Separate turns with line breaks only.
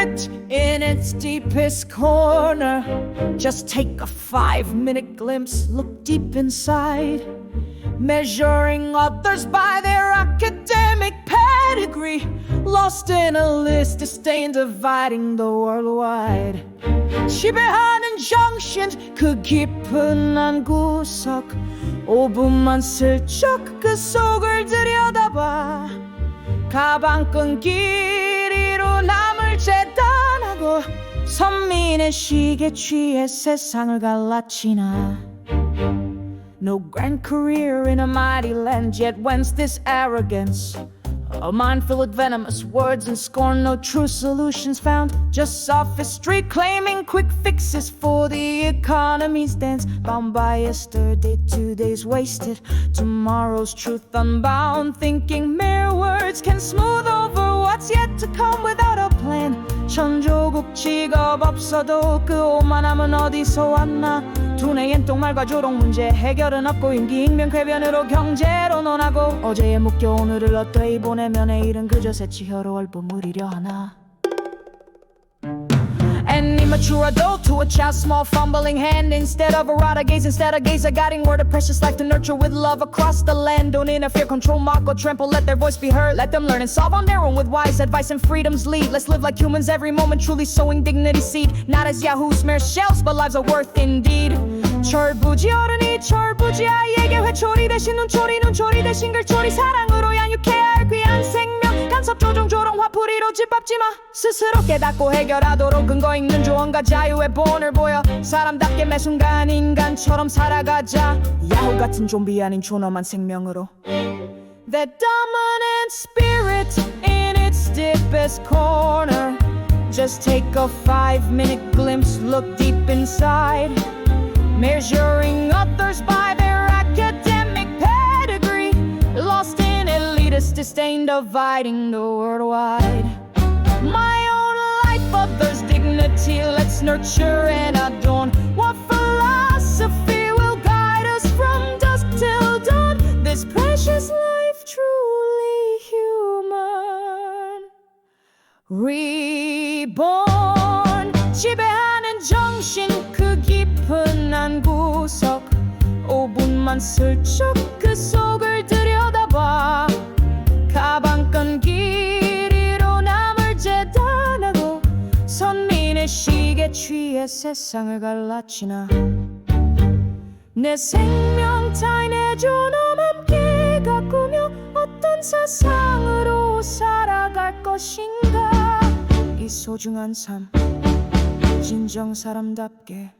secret in its deepest corner. Just take a five minute glimpse, look deep inside. Measuring others by their academic pedigree, lost in a list, disdain dividing the world wide. Shibehan injunctions could keep an gusak, obuman silchak kasogor deriadaba, kabang kungir. 남을 재단하고 선민의 시계 취해 세상을 갈라치나 No grand career in a mighty land yet whence this arrogance a mind filled with venomous words and scorn, no true solutions found. Just sophistry claiming quick fixes for the economy's dance. Bound by yesterday, two days wasted. Tomorrow's truth unbound. Thinking mere words can smooth over what's yet to come without a plan. 천조국 직업 없어도 그 오만함은 어디서 왔나? 두뇌엔 똥말과 조롱 문제 해결은 없고 임기익명 궤변으로 경제로 논하고 어제에 묶여 오늘을 어떠이 보내면 내일은 그저 새치혀로 얼버무리려 하나 An immature adult to a child's small fumbling hand Instead of a rod gaze, instead of gaze a guiding word of precious life to nurture with love across the land Don't interfere, control, mock or trample, let their voice be heard Let them learn and solve on their own with wise advice and freedom's lead Let's live like humans every moment, truly sowing dignity seed Not as yahoos smear shells, but lives are worth indeed 철부지 어른이 철부지 아이에게 회초리 대신 눈초리 눈초리 대신 글초리 사랑으로 양육해야 할 귀한 생명 간섭 조종 조롱 화풀이로 짓밟지마 스스로 깨닫고 해결하도록 근거 있는 조언과 자유의 본을 보여 사람답게 매 순간 인간처럼 살아가자 야후 같은 좀비 아닌 존엄한 생명으로 That dominant spirit in its deepest corner Just take a five minute glimpse, look deep inside Measuring others by elitist disdain, dividing the world wide. My own life, others' dignity, let's nurture and adorn. What philosophy will guide us from dusk till dawn? This precious life, truly human. Reborn 지배하는 정신 그 깊은 한 구석 5분만 슬쩍 그 속을 시계 취해 세상을 갈라치나. 내 생명 타인의 존엄 함께 가꾸며 어떤 세상으로 살아갈 것인가. 이 소중한 삶 진정 사람답게